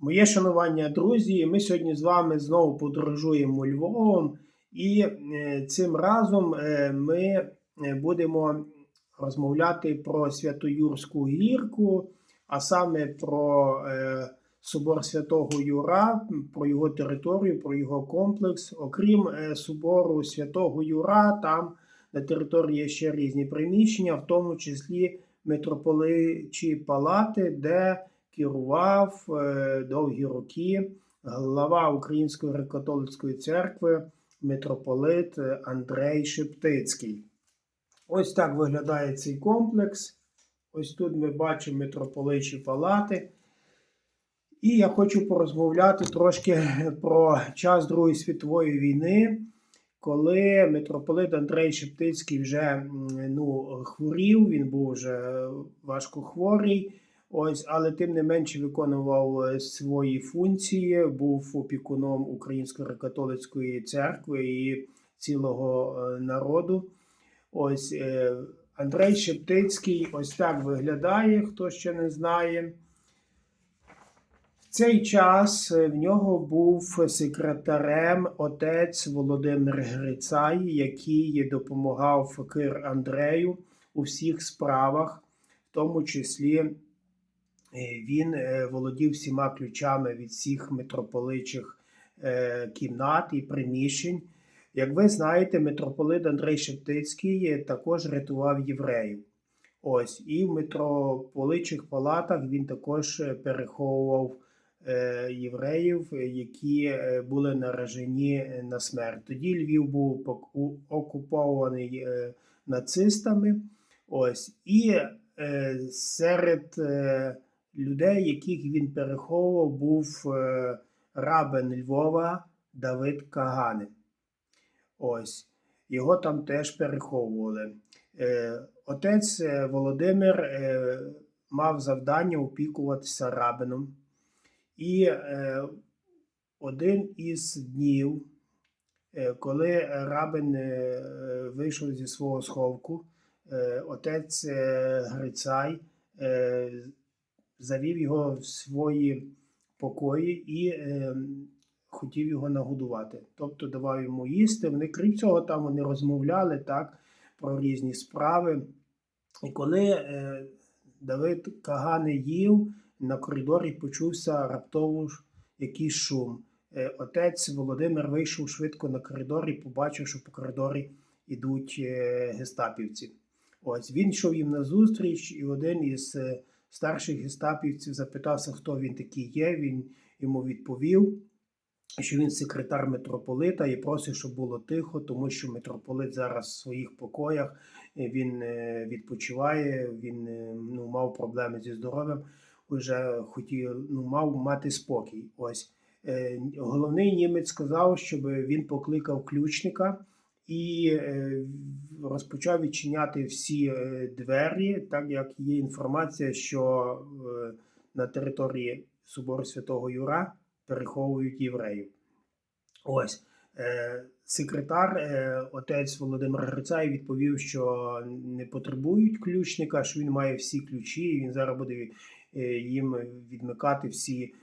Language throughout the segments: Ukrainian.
Моє шанування, друзі. Ми сьогодні з вами знову подорожуємо Львовом, і е, цим разом е, ми е, будемо розмовляти про Святоюрську гірку, а саме про собор Святого Юра, про його територію, про його комплекс. Окрім собору Святого Юра, там на території ще різні приміщення, в тому числі митрополичі палати, де керував е, довгі роки глава Української греко-католицької церкви митрополит е, Андрей Шептицький. Ось так виглядає цей комплекс. Ось тут ми бачимо митрополичі палати. І я хочу порозмовляти трошки про час Другої світової війни, коли митрополит Андрей Шептицький вже ну, хворів, він був вже важко хворий. Ось, але тим не менше виконував е, свої функції, був опікуном Української католицької церкви і цілого е, народу. Ось е, Андрей Шептицький ось так виглядає, хто ще не знає. В цей час в нього був секретарем отець Володимир Грицай, який допомагав Кир Андрею у всіх справах, в тому числі він е, володів всіма ключами від всіх митрополичих е, кімнат і приміщень. Як ви знаєте, митрополит Андрей Шептицький е, також рятував євреїв. Ось, і в митрополичих палатах він також е, переховував е, євреїв, е, які е, були наражені е, на смерть. Тоді Львів був окупований е, нацистами. Ось, і е, серед е, людей, яких він переховував, був е, рабин Львова Давид Каганин. Ось. Його там теж переховували. Е, Отець е, Володимир мав завдання опікуватися рабином. І один із днів, коли рабин вийшов зі свого сховку, отець Грицай завів його в свої покої і е, хотів його нагодувати. Тобто давав йому їсти. Вони, крім цього, там вони розмовляли так, про різні справи. І коли е, Давид Кагани їв, на коридорі почувся раптово якийсь шум. Е, отець Володимир вийшов швидко на коридор і побачив, що по коридорі йдуть е, гестапівці. Ось він йшов їм назустріч, і один із старших гестапівців запитався, хто він такий є. Він йому відповів, що він секретар митрополита і просить, щоб було тихо, тому що митрополит зараз в своїх покоях е, він е, відпочиває, він е, ну, мав проблеми зі здоров'ям, вже хотів, ну, мав мати спокій. Ось. Головний німець сказав, щоб він покликав ключника і е, розпочав відчиняти всі е, двері, так як є інформація, що е, на території собору Святого Юра переховують євреїв. Ось. Секретар, отець Володимир Грицай, відповів, що не потребують ключника, що він має всі ключі, і він зараз буде їм відмикати всі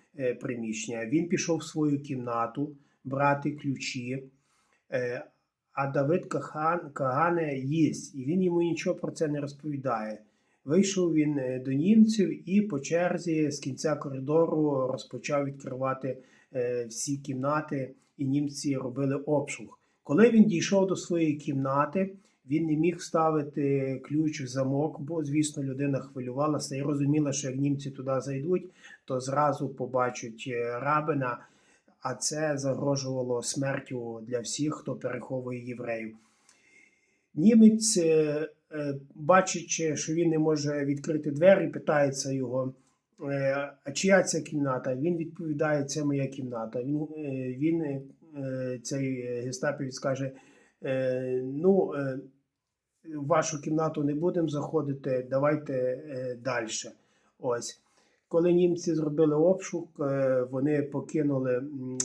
приміщення. Він пішов в свою кімнату брати ключі, а Давид Кахан, Кагане їсть, і він йому нічого про це не розповідає. Вийшов він е, до німців і по черзі з кінця коридору розпочав відкривати е, всі кімнати, і німці робили обшук. Коли він дійшов до своєї кімнати, він не міг вставити ключ в замок, бо, звісно, людина хвилювалася і розуміла, що як німці туди зайдуть, то зразу побачать е, рабина, а це загрожувало смертю для всіх, хто переховує євреїв. Німець, е, е, бачачи, що він не може відкрити двері, питається його, е, а чия ця кімната? Він відповідає, це моя кімната. Він, він цей гестапівець каже, ну, в вашу кімнату не будемо заходити, давайте далі. Ось. Коли німці зробили обшук, е, вони покинули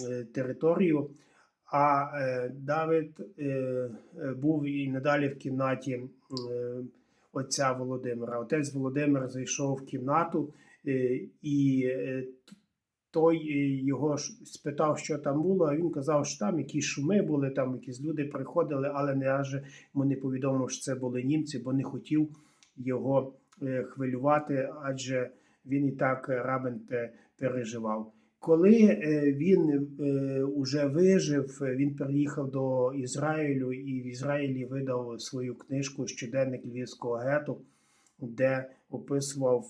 е, територію, а е, Давид був і надалі в кімнаті отця Володимира. Отець Володимир зайшов в кімнату, і той його спитав, що там було, а він казав, що там якісь шуми були, там якісь люди приходили, але не аж не повідомив, що це були німці, бо не хотів його хвилювати, адже він і так е, рабин переживав. Коли е, він е, уже вижив, він переїхав до Ізраїлю і в Ізраїлі видав свою книжку Щоденник Львівського гету, де описував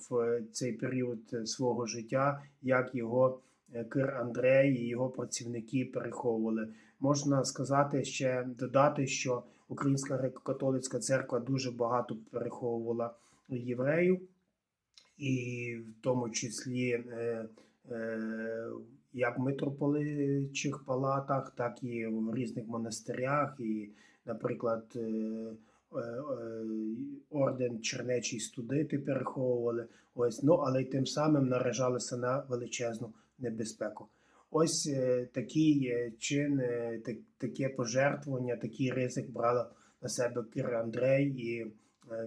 цей період свого життя, як його Кир Андрей і його працівники переховували. Можна сказати ще додати, що Українська греко-католицька церква дуже багато переховувала євреїв, і в тому числі е, е, як в митрополичих палатах, так і в різних монастирях, і, наприклад, е, орден Чернечий студити переховували. Ось, ну, але й тим самим наражалися на величезну небезпеку. Ось такий чин, так- таке пожертвування, такий ризик брала на себе Кир Андрей і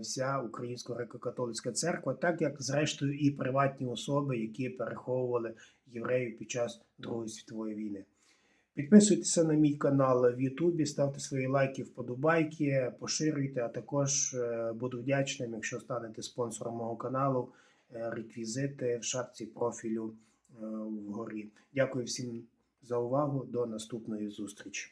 вся Українська греко-католицька церква, так як зрештою і приватні особи, які переховували євреїв під час Другої світової війни. Підписуйтеся на мій канал в Ютубі, ставте свої лайки, вподобайки, поширюйте, а також е, буду вдячним, якщо станете спонсором мого каналу. Е, Реквізити в шапці профілю е, вгорі. Дякую всім за увагу. До наступної зустрічі.